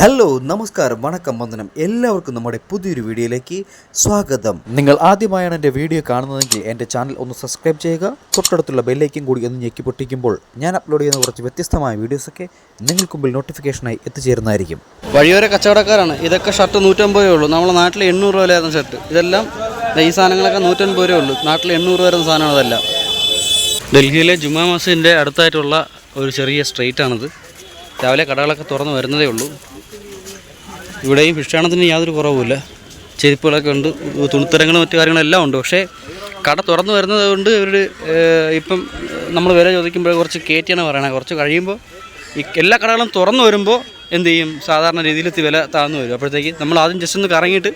Hello നമസ്കാരം വണക്കം വന്ദനം. എല്ലാവർക്കും നമ്മുടെ പുതിയൊരു വീഡിയോയിലേക്ക് സ്വാഗതം. നിങ്ങൾ ആദ്യമായാണ് എന്റെ വീഡിയോ കാണുന്നതെങ്കിൽ എന്റെ ചാനൽ ഒന്ന് സബ്സ്ക്രൈബ് ചെയ്യുക തൊട്ടടുത്തുള്ള ബെല്ലൈക്കും കൂടി ഒന്ന് ഞെക്കി പൊട്ടിക്കുമ്പോൾ ഞാൻ അപ്ലോഡ് ചെയ്യുന്ന കുറച്ച് വ്യത്യസ്തമായ വീഡിയോസൊക്കെ നിങ്ങൾക്ക് മുമ്പിൽ നോട്ടിഫിക്കേഷനായി എത്തിച്ചേരുന്നതായിരിക്കും. വഴിയോര കച്ചവടക്കാരാണ്. ഇതൊക്കെ ഷർട്ട് നൂറ്റമ്പത് രൂപ ഉള്ളൂ. നമ്മുടെ നാട്ടിൽ എണ്ണൂറ് രൂപ വരുന്ന ഷർട്ട് ഇതെല്ലാം ഈ സാധനങ്ങളൊക്കെ നൂറ്റമ്പത് രൂപ ഉള്ളൂ. നാട്ടിൽ എണ്ണൂറ് വരുന്ന സാധനമാണ് അതെല്ലാം ഡൽഹിയിലെ ജുമാ മസ്ജിദിന്റെ അടുത്തായിട്ടുള്ള ഒരു ചെറിയ സ്ട്രീറ്റ് ആണിത്. രാവിലെ കടകളൊക്കെ തുറന്ന് വരുന്നതേ ഉള്ളൂ. ഇവിടെയും ഭിക്ഷാണത്തിന് യാതൊരു കുറവുമില്ല. ചെരുപ്പുകളൊക്കെ ഉണ്ട് തുണിത്തരങ്ങളും മറ്റു കാര്യങ്ങളും എല്ലാം ഉണ്ട്. പക്ഷേ കട തുറന്നു വരുന്നത് കൊണ്ട് ഇവർ ഇപ്പം നമ്മൾ വില ചോദിക്കുമ്പോൾ കുറച്ച് കയറ്റിയാണ് പറയണത് കുറച്ച് കഴിയുമ്പോൾ ഈ എല്ലാ കടകളും തുറന്നു വരുമ്പോൾ എന്ത് ചെയ്യും? സാധാരണ രീതിയിൽ വില താഴ്ന്നു വരും. അപ്പോഴത്തേക്ക് നമ്മൾ ആദ്യം ജസ്റ്റ് ഒന്ന് കറങ്ങിയിട്ട്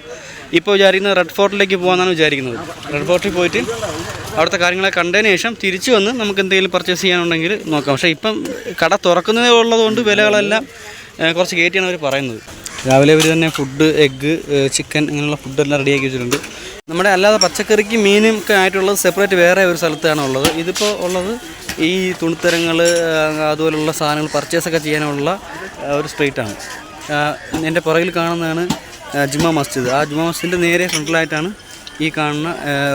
ഇപ്പോൾ വിചാരിക്കുന്നത് റെഡ് ഫോർട്ടിലേക്ക് പോകാമെന്നാണ് വിചാരിക്കുന്നത്. റെഡ് ഫോർട്ടിൽ പോയിട്ട് അവിടുത്തെ കാര്യങ്ങളെ കണ്ടതിന് ശേഷം തിരിച്ചു വന്ന് നമുക്ക് എന്തെങ്കിലും പർച്ചേസ് ചെയ്യാനുണ്ടെങ്കിൽ നോക്കാം. പക്ഷേ ഇപ്പം കട തുറക്കുന്നതേ ഉള്ളതുകൊണ്ട് വിലകളെല്ലാം കുറച്ച് കയറ്റിയാണ് അവർ പറയുന്നത്. രാവിലെ ഇവർ തന്നെ ഫുഡ് എഗ്ഗ് ചിക്കൻ അങ്ങനെയുള്ള ഫുഡെല്ലാം റെഡിയാക്കി വെച്ചിട്ടുണ്ട്. നമ്മുടെ അല്ലാതെ പച്ചക്കറിക്ക് മീനും ഒക്കെ ആയിട്ടുള്ളത് സെപ്പറേറ്റ് വേറെ ഒരു സ്ഥലത്താണ് ഉള്ളത്. ഇതിപ്പോൾ ഉള്ളത് ഈ തുണിത്തരങ്ങൾ അതുപോലുള്ള സാധനങ്ങൾ പർച്ചേസൊക്കെ ചെയ്യാനുള്ള ഒരു സ്ട്രീറ്റാണ് എന്റെ പുറകിൽ കാണുന്നതാണ് ജുമാ മസ്ജിദ്. ആ ജുമാ മസ്ജിദിന്റെ നേരെ ഫ്രണ്ടിലായിട്ടാണ് ഈ കാണുന്ന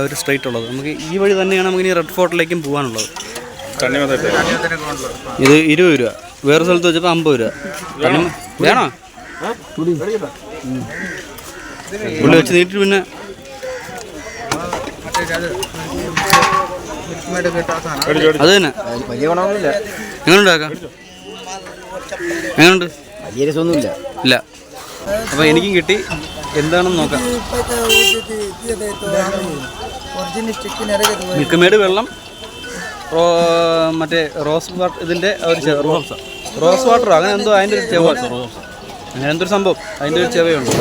ഒരു സ്ട്രീറ്റ് ഉള്ളത്. നമുക്ക് ഈ വഴി തന്നെയാണ് നമുക്ക് ഇനി റെഡ് ഫോർട്ടിലേക്കും പോകാനുള്ളത് ഇത് ഇരുപത് രൂപ. വേറെ സ്ഥലത്ത് വെച്ചപ്പോൾ അമ്പത് രൂപ. വേണോ? പുള്ളി വെച്ച് നീട്ടിട്ട് പിന്നെ അത് തന്നെ. എങ്ങനെയുണ്ടാക്കാം എങ്ങനെയുണ്ട് വലിയ രസമൊന്നുമില്ല. ഇല്ല. അപ്പോൾ എനിക്കും കിട്ടി. എന്താണെന്ന് നോക്കാം. മിൽക്കമേട് വെള്ളം മറ്റേ റോസ് വാട്ടർ ഇതിന്റെ ഒരു റോസ് വാട്ടറോ? അങ്ങനെ എന്തോ അതിന്റെ ഒരു ചെവ അങ്ങനെ എന്തൊരു സംഭവം? അതിന്റെ ഒരു ചെവയുണ്ട്.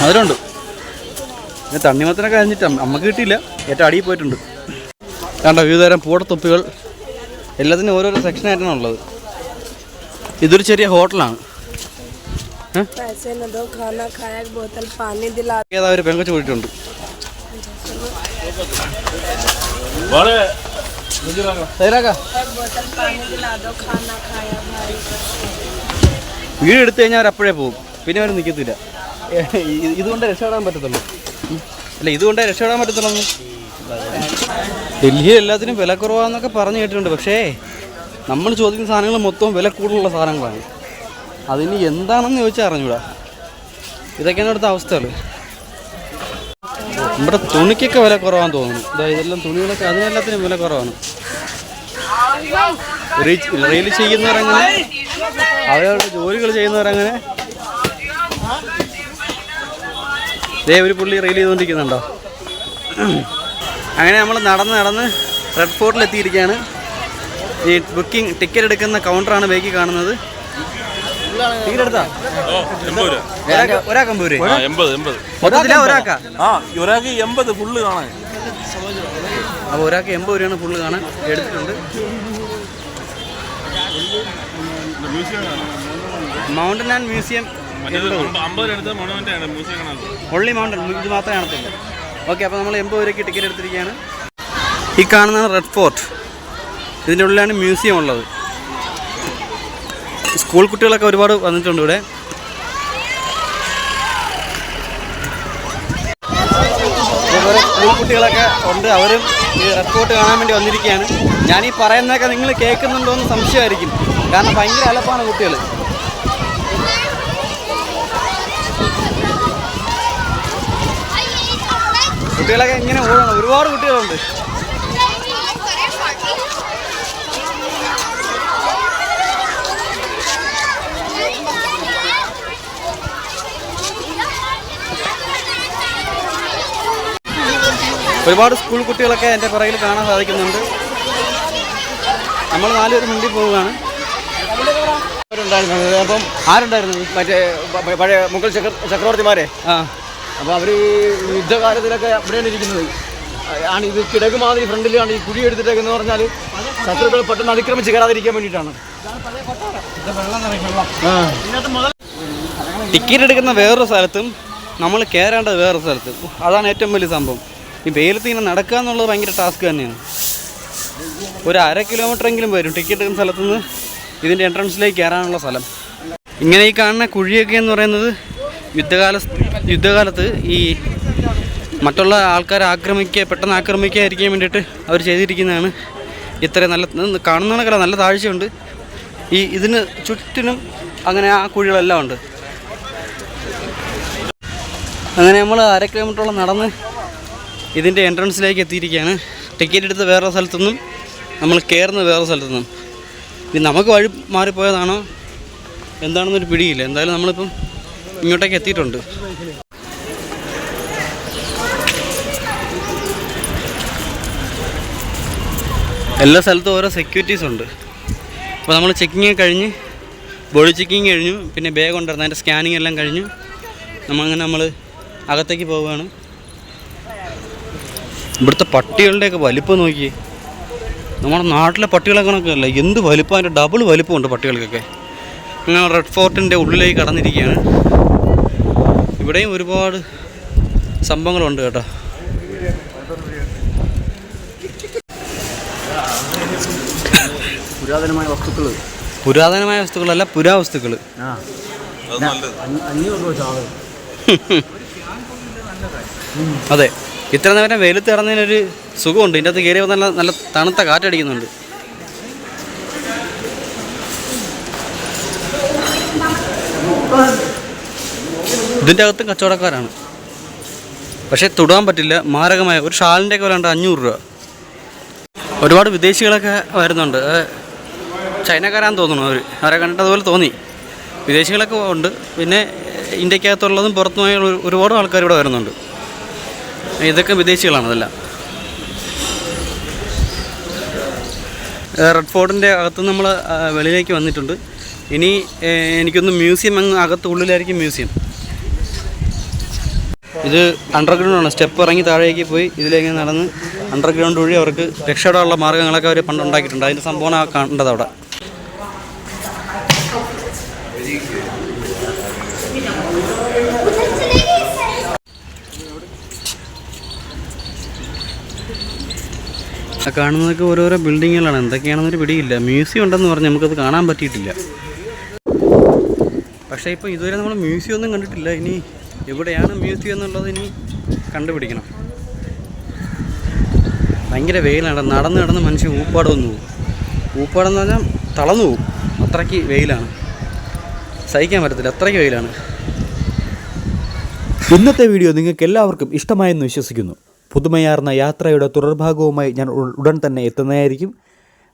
മധുരമുണ്ട് പിന്നെ തണ്ണിമത്തനൊക്കെ കഴിഞ്ഞിട്ട് അമ്മയ്ക്ക് കിട്ടിയില്ല. ഏറ്റവും അടിയിൽ പോയിട്ടുണ്ട്. കണ്ടോ വിവിധതരം പൂടത്തൊപ്പികൾ. എല്ലാത്തിനും ഓരോരോ സെക്ഷനായിട്ടാണ് ഉള്ളത്. ഇതൊരു ചെറിയ ഹോട്ടലാണ്? पैसे न दो खाना खाया एक बोतल पानी दिला ഏതാ ഒരു പെങ്കൊച്ച് പോയിട്ടുണ്ട് സൈറാക്കാ एक बोतल पानी दिला दो खाना खाया भाई വീട് എടുത്തു കഴിഞ്ഞാൽ അവർ അപ്പോഴേ പോകും പിന്നെ അവർ നിൽക്കത്തില്ല ഏ, ഇത് ഇതുകൊണ്ടേ രക്ഷപ്പെടാൻ പറ്റത്തുള്ളൂ ഉം. അല്ല ഇതുകൊണ്ടേ രക്ഷപ്പെടാൻ പറ്റത്തുള്ളൂ ഡൽഹിയിൽ എല്ലാത്തിനും വില കുറവാന്നൊക്കെ പറഞ്ഞു കേട്ടിട്ടുണ്ട് പക്ഷേ നമ്മൾ ചോദിക്കുന്ന സാധനങ്ങൾ മൊത്തം വില കൂടുതലുള്ള സാധനങ്ങളാണ് അതിന് എന്താണെന്ന് ചോദിച്ചാൽ അറിഞ്ഞൂടാ. ഇതൊക്കെയാണ് ഇവിടുത്തെ അവസ്ഥകൾ നമ്മുടെ തുണിക്കൊക്കെ വില കുറവാന്ന് തോന്നുന്നു. ഇതാ ഇതെല്ലാം തുണികളൊക്കെ അതിനെല്ലാത്തിനും വില കുറവാണ്. റീൽ ചെയ്യുന്നവരങ്ങനെ അവരവരുടെ ജോലികൾ ചെയ്യുന്നവരങ്ങനെ. ദേ ഒരു പുള്ളി റീൽ ചെയ്തുകൊണ്ടിരിക്കുന്നുണ്ടോ? അങ്ങനെ നമ്മൾ നടന്ന് നടന്ന് റെഡ് ഫോർട്ടിൽ എത്തിയിരിക്കുകയാണ് ഈ ബുക്കിംഗ് ടിക്കറ്റ് എടുക്കുന്ന കൗണ്ടറാണ് ബേക്കിൽ കാണുന്നത്. ഒരാൾക്ക് എൺപത് ഫുള്ള് കാണാൻ. അപ്പോൾ ഒരാൾക്ക് എൺപത് രൂപയാണ് ഫുള്ള് കാണാൻ. എടുത്തിട്ടുണ്ട്. Mountain and museum only mountain ഇത് മാത്രമേ കാണത്തുള്ളൂ. ഓക്കെ അപ്പോൾ നമ്മൾ എൺപത് രൂപയ്ക്ക് ടിക്കറ്റ് എടുത്തിരിക്കുകയാണ്. ഈ കാണുന്ന റെഡ് ഫോർട്ട് ഇതിന്റെ ഉള്ളിലാണ് മ്യൂസിയം ഉള്ളത്. സ്കൂൾ കുട്ടികളൊക്കെ ഒരുപാട് വന്നിട്ടുണ്ട് ഇവിടെ. സ്കൂൾ കുട്ടികളൊക്കെ ഉണ്ട്. അവരും ഈ റെഡ് കാണാൻ വേണ്ടി വന്നിരിക്കുകയാണ്. ഞാൻ ഈ പറയുന്നതൊക്കെ നിങ്ങൾ കേൾക്കുന്നുണ്ടോ എന്ന് സംശയമായിരിക്കും. കാരണം ഭയങ്കര അലപ്പാണ് കുട്ടികൾ കുട്ടികളൊക്കെ ഇങ്ങനെ ഓടണം ഒരുപാട് കുട്ടികളുണ്ട്. ഒരുപാട് സ്കൂൾ കുട്ടികളൊക്കെ എന്റെ പുറകിൽ കാണാൻ സാധിക്കുന്നുണ്ട്. നമ്മൾ നാലുപേർ മുന്നിൽ പോവുകയാണ്. അപ്പം ആരുണ്ടായിരുന്നു? മറ്റേ പഴയ മുഗൾ ചക്ര ചക്രവർത്തിമാരെ? ആ. അപ്പോൾ അവർ യുദ്ധകാലത്തിലൊക്കെ അവിടെയാണ് ഇരിക്കുന്നത്. ആണ് ഇത് കിടക്ക് മാതിരി ഫ്രണ്ടിലാണ് ഈ കുഴി എന്ന് പറഞ്ഞാൽ ശത്രുക്കൾ പെട്ടെന്ന് അതിക്രമിച്ച് കയറാതിരിക്കാൻ വേണ്ടിയിട്ടാണ്. ടിക്കറ്റ് എടുക്കുന്ന വേറൊരു സ്ഥലത്തും നമ്മൾ കയറേണ്ടത് വേറൊരു സ്ഥലത്തും. അതാണ് ഏറ്റവും വലിയ സംഭവം. ഈ വെയിലത്ത് ഇങ്ങനെ നടക്കുക എന്നുള്ളത് ഭയങ്കര ടാസ്ക് തന്നെയാണ്. ഒരു അര കിലോമീറ്റർ എങ്കിലും വരും. ടിക്കറ്റ് എടുക്കുന്ന സ്ഥലത്തുനിന്ന് ഇതിന്റെ എൻട്രൻസിലേക്ക് കയറാനുള്ള സ്ഥലം. ഇങ്ങനെ ഈ കാണുന്ന കുഴിയൊക്കെ എന്ന് പറയുന്നത് യുദ്ധകാല യുദ്ധകാലത്ത് ഈ മറ്റുള്ള ആൾക്കാരെ ആക്രമിക്കുക പെട്ടെന്ന് ആക്രമിക്കാതിരിക്കാൻ വേണ്ടിയിട്ട് അവർ ചെയ്തിരിക്കുന്നതാണ്. ഇത്രയും നല്ല കാണുന്ന നല്ല താഴ്ചയുണ്ട്. ഈ ഇതിന് ചുറ്റിനും അങ്ങനെ ആ കുഴികളെല്ലാം ഉണ്ട്. അങ്ങനെ നമ്മൾ അര കിലോമീറ്ററോളം നടന്ന് ഇതിന്റെ എൻട്രൻസിലേക്ക് എത്തിയിരിക്കുകയാണ്. ടിക്കറ്റ് എടുത്ത് വേറെ സ്ഥലത്തുനിന്നും നമ്മൾ കയറുന്ന വേറെ സ്ഥലത്തുനിന്നും ഇനി നമുക്ക് വഴി മാറിപ്പോയതാണോ? എന്താണെന്നൊരു പിടിയില്ല. എന്തായാലും നമ്മളിപ്പം ഇങ്ങോട്ടേക്ക് എത്തിയിട്ടുണ്ട്. എല്ലാ സ്ഥലത്തും ഓരോ സെക്യൂരിറ്റീസ് ഉണ്ട്. അപ്പോൾ നമ്മൾ ചെക്കിങ് കഴിഞ്ഞ് ബോഡി ചെക്കിങ് കഴിഞ്ഞു പിന്നെ ബാഗ് ഉണ്ടായിരുന്നു അതിന്റെ സ്കാനിങ് എല്ലാം കഴിഞ്ഞു. നമ്മളങ്ങനെ നമ്മൾ അകത്തേക്ക് പോവുകയാണ്. ഇവിടുത്തെ പട്ടികളുടെയൊക്കെ വലിപ്പം നോക്കി നമ്മുടെ നാട്ടിലെ പട്ടികളെ കണക്കല്ല എന്ത് വലിപ്പം? അതിന്റെ ഡബിൾ വലിപ്പമുണ്ട് പട്ടികൾക്കൊക്കെ. അങ്ങനെ റെഡ് ഫോർട്ടിന്റെ ഉള്ളിലേക്ക് കടന്നിരിക്കുകയാണ്. ഇവിടെയും ഒരുപാട് സംഭവങ്ങളുണ്ട് കേട്ടോ. പുരാതനമായ വസ്തുക്കൾ പുരാതനമായ വസ്തുക്കളല്ല പുരാവസ്തുക്കൾ അത്. ഇത്ര നേരം വെയിലത്ത് ഇറങ്ങുന്നതിനൊരു സുഖമുണ്ട്. ഇതിന്റെ അകത്ത് കയറിയപ്പോൾ നല്ല നല്ല തണുത്ത കാറ്റടിക്കുന്നുണ്ട്. ഇതിന്റെ അകത്തും കച്ചവടക്കാരാണ്. പക്ഷേ തൊടാൻ പറ്റില്ല. മാരകമായ ഒരു ഷാളിന്റെ ഒക്കെ വില അഞ്ഞൂറ് രൂപ. ഒരുപാട് വിദേശികളൊക്കെ വരുന്നുണ്ട്. ചൈനക്കാരാന്ന് തോന്നുന്നു അവർ അവരെ കണ്ടിട്ട് അതുപോലെ തോന്നി. വിദേശികളൊക്കെ ഉണ്ട്. പിന്നെ ഇന്ത്യക്കകത്തുള്ളതും പുറത്തുമായ ഒരുപാട് ആൾക്കാർ ഇവിടെ വരുന്നുണ്ട്. ഇതൊക്കെ വിദേശികളാണ് അതെല്ലാം. റെഡ് ഫോർട്ടിന്റെ അകത്ത് നമ്മൾ വെളിയിലേക്ക് വന്നിട്ടുണ്ട്. ഇനി എനിക്കൊന്ന് മ്യൂസിയം അങ്ങ് അകത്ത് ഉള്ളിലായിരിക്കും മ്യൂസിയം. ഇത് അണ്ടർഗ്രൗണ്ട് ആണ്. സ്റ്റെപ്പ് ഇറങ്ങി താഴേക്ക് പോയി ഇതിലേക്ക് നടന്ന് അണ്ടർഗ്രൗണ്ട് വഴി അവർക്ക് രക്ഷപ്പെടാനുള്ള മാർഗങ്ങളൊക്കെ അവർ പണ്ട് ഉണ്ടാക്കിയിട്ടുണ്ട്. അതിന്റെ സംഭവമാണ് കണ്ടത് അവിടെ കാണുന്നതൊക്കെ ഓരോരോ ബിൽഡിങ്ങുകളാണ്. എന്തൊക്കെയാണെന്നൊരു പിടിയില്ല. മ്യൂസിയം ഉണ്ടെന്ന് പറഞ്ഞ് നമുക്കത് കാണാൻ പറ്റിയിട്ടില്ല. പക്ഷേ ഇപ്പോൾ ഇതുവരെ നമ്മൾ മ്യൂസിയം ഒന്നും കണ്ടിട്ടില്ല. ഇനി എവിടെയാണ് മ്യൂസിയം എന്നുള്ളത് ഇനി കണ്ടുപിടിക്കണം. ഭയങ്കര വെയിലാണ്. നടന്ന് നടന്ന് മനുഷ്യൻ ഊപ്പാട് വന്നു പോകും. ഊപ്പാടെന്ന് പറഞ്ഞാൽ തളർന്നു പോകും. അത്രയ്ക്ക് വെയിലാണ്. സഹിക്കാൻ പറ്റത്തില്ല. അത്രയ്ക്ക് വെയിലാണ്. ഇന്നത്തെ വീഡിയോ നിങ്ങൾക്ക് എല്ലാവർക്കും ഇഷ്ടമായെന്ന് വിശ്വസിക്കുന്നു. പുതുമയാർന്ന യാത്രയുടെ തുടർഭാഗവുമായി ഞാൻ ഉടൻ തന്നെ എത്തുന്നതായിരിക്കും.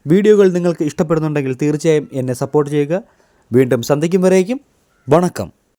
വീഡിയോകൾ നിങ്ങൾക്ക് ഇഷ്ടപ്പെടുന്നുണ്ടെങ്കിൽ തീർച്ചയായും എന്നെ സപ്പോർട്ട് ചെയ്യുക. വീണ്ടും സന്ധിക്കും വരേക്കും. വണക്കം.